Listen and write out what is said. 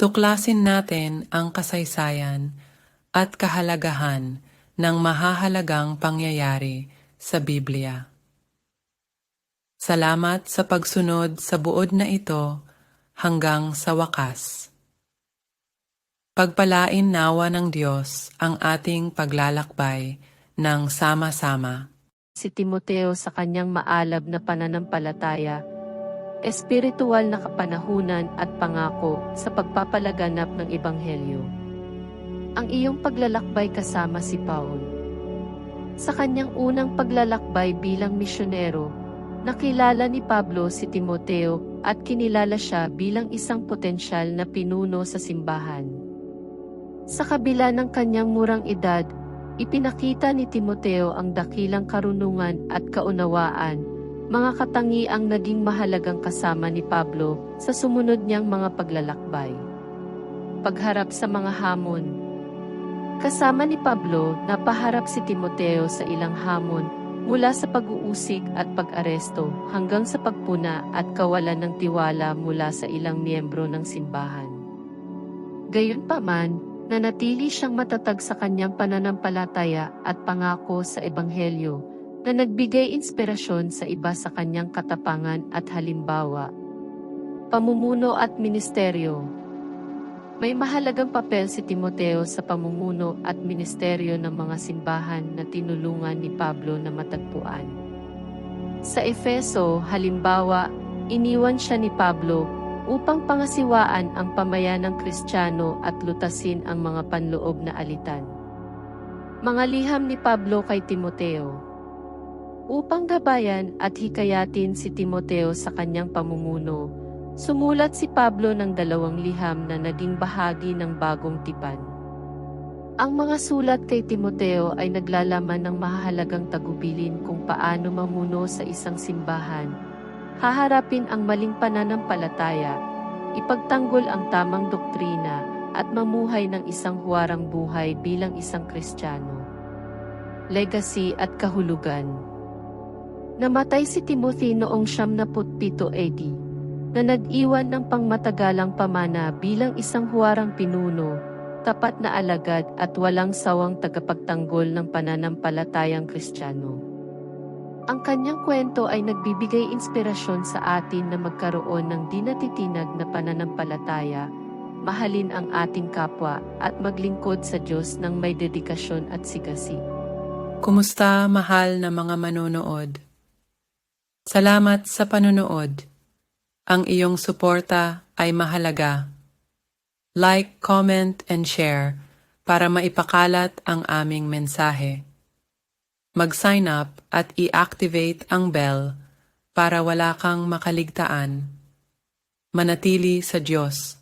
Tuklasin natin ang kasaysayan at kahalagahan ng mahahalagang pangyayari sa Biblia. Salamat sa pagsunod sa buod na ito hanggang sa wakas. Pagpalain nawa ng Diyos ang ating paglalakbay ng sama-sama. si Timoteo sa kanyang maalab na pananampalataya, espiritual na kapanahunan at pangako sa pagpapalaganap ng Ebanghelyo. Ang iyong paglalakbay kasama si Paul. Sa kanyang unang paglalakbay bilang misyonero, nakilala ni Pablo si Timoteo at kinilala siya bilang isang potensyal na pinuno sa simbahan. Sa kabila ng kanyang murang edad, Ipinakita ni Timoteo ang dakilang karunungan at kaunawaan, mga katangiang naging mahalagang kasama ni Pablo sa sumunod niyang mga paglalakbay. Pagharap sa mga hamon Kasama ni Pablo, napaharap si Timoteo sa ilang hamon mula sa pag-uusig at pag-aresto hanggang sa pagpuna at kawalan ng tiwala mula sa ilang miyembro ng simbahan. Gayunpaman, nanatili siyang matatag sa kanyang pananampalataya at pangako sa Ebanghelyo, na nagbigay inspirasyon sa iba sa kanyang katapangan at halimbawa. Pamumuno at Ministeryo May mahalagang papel si Timoteo sa pamumuno at ministeryo ng mga simbahan na tinulungan ni Pablo na matagpuan. Sa Efeso, halimbawa, iniwan siya ni Pablo upang pangasiwaan ang pamayanang Kristiyano at lutasin ang mga panloob na alitan. Mga liham ni Pablo kay Timoteo Upang gabayan at hikayatin si Timoteo sa kanyang pamumuno, sumulat si Pablo ng dalawang liham na naging bahagi ng bagong tipan. Ang mga sulat kay Timoteo ay naglalaman ng mahalagang tagubilin kung paano mamuno sa isang simbahan haharapin ang maling pananampalataya, ipagtanggol ang tamang doktrina, at mamuhay ng isang huwarang buhay bilang isang Kristiyano. Legacy at Kahulugan Namatay si Timothy noong 77 AD, na nag-iwan ng pangmatagalang pamana bilang isang huwarang pinuno, tapat na alagad at walang sawang tagapagtanggol ng pananampalatayang Kristiyano. Ang kanyang kwento ay nagbibigay inspirasyon sa atin na magkaroon ng dinatitinag na pananampalataya, mahalin ang ating kapwa at maglingkod sa Diyos ng may dedikasyon at sigasi. Kumusta mahal na mga manonood? Salamat sa panonood. Ang iyong suporta ay mahalaga. Like, comment, and share para maipakalat ang aming mensahe. Mag-sign up at i-activate ang bell para wala kang makaligtaan. Manatili sa Diyos.